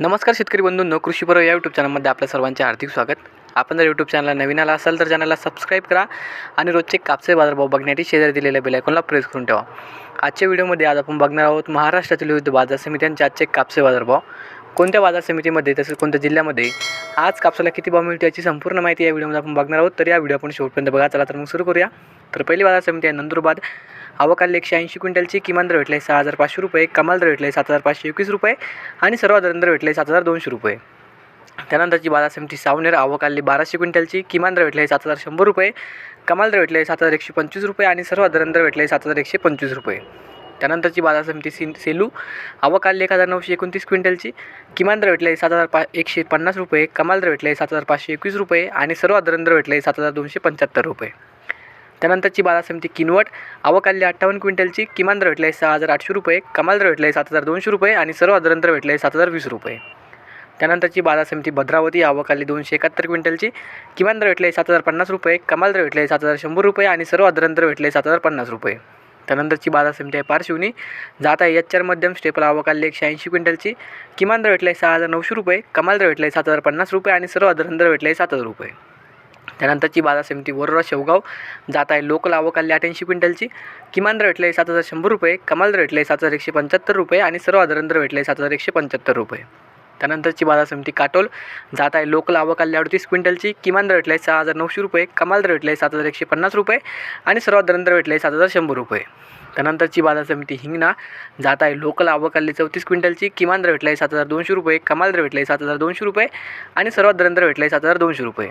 नमस्कार शेतकरी बंधूंनो कृषीपर या यूट्यूब चॅनलमध्ये आपल्या सर्वांचे हार्दिक स्वागत. आपण जर यूट्यूब चॅनलला नवीन आला असाल तर चॅनलला सबस्क्राईब करा आणि रोजचे कापसे बाजारभाव बघण्यासाठी शेजारी दिलेल्या बेलायकॉनला प्रेस करून ठेवा. आजच्या व्हिडिओमध्ये आज आपण बघणार आहोत महाराष्ट्रातील विविध बाजार समित्यांचे आजचे कापसे बाजारभाव. कोणत्या बाजार समितीमध्ये तसेच कोणत्या जिल्ह्यामध्ये आज कापसाला किती भाव मिळतो याची संपूर्ण माहिती या व्हिडिओमध्ये आपण बघणार आहोत. तर या व्हिडिओ आपण शेवटपर्यंत बघा. चला तर मग सुरू करूया. तर पहिली बाजार समिती आहे नंदुरबार. अवकाल एकशे ऐंशी क्विंटलची किमान दर भेटले सहा हजार पाचशे रुपये कमाल दर भेटले सात हजार पाचशे एकवीस रुपये आणि सर्वात दर भेटले सात हजार दोनशे रुपये. त्यानंतरची बाजार समिती सावनेर आवकाली बाराशे क्विंटलची किमान दर भेटले सात हजार शंभर रुपये कमाल दर भेटले सात हजार एकशे पंचवीस रुपये आणि सर्वात दर भेटले सात हजार एकशे पंचवीस रुपये. त्यानंतरची बाजार समिती सिन सेलू आवकाली एक हजार नऊशे एकोणतीस क्विंटलची किमान दर भेटले सात हजार पा एकशे पन्नास रुपये कमाल दर भेटले सात हजार पाचशे एकवीस रुपये आणि सर्वात दर भेटले सात हजार दोनशे पंच्याहत्तर रुपये. त्यानंतरची बाजार समिती किनवट. आवकाली अठ्ठावन्न क्विंटलची किमान दर भेटले सहा हजार आठशे रुपये कमाल दर भेटले सात हजार दोनशे रुपये आणि सर्व दर भेटले सात हजार वीस रुपये. त्यानंतरची बाजार समिती भद्रावती आवकाली दोनशे एकाहत्तर क्विंटलची किमान दर भेटले सात हजार पन्नास रुपये कमाल दर भेटले सात हजार शंभर रुपये आणि सर्व दर भेटले सात हजार पन्नास रुपये. त्यानंतरची बाजार समिती आहे पारशिवनी जात आहे एच आर मध्यम स्टेपल आवकाली एकशे ऐंशी क्विंटलची किमान दर भेटले सहा हजार नऊशे रुपये कमाल दर भेटले सात हजार पन्नास रुपये आणि सर्व दर भेटले सात हजार रुपये. त्यानंतरची बाजार समिती वरोरा शेवगाव. जात आहे लोकल आवकाली अठ्ठ्याऐंशी क्विंटलची. किमान दर भेटले सात हजार शंभर रुपये कमाल दर भेटले सात हजार एकशे पंच्याहत्तर रुपये आणि सर्व दर भेटले सात हजार एकशे पंच्याहत्तर रुपये. त्यानंतरची बाजार समिती काटोल. जात आहे लोकल आवकाली अडतीस क्विंटलची. किमान दर भेटले सहा हजार नऊशे रुपये कमाल दर भेटले सात हजार एकशे पन्नास रुपये आणि सर्वात दर भेटले सात हजार शंभर रुपये. त्यानंतरची बाजार समिती हिंगणा. जात आहे लोकल आवकाली चौतीस क्विंटलची. किमान दर भेटले सात हजार दोनशे रुपये कमाल दर भेटले सात हजार दोनशे रुपये आणि सर्वात दर भेटले सात हजार दोनशे रुपये.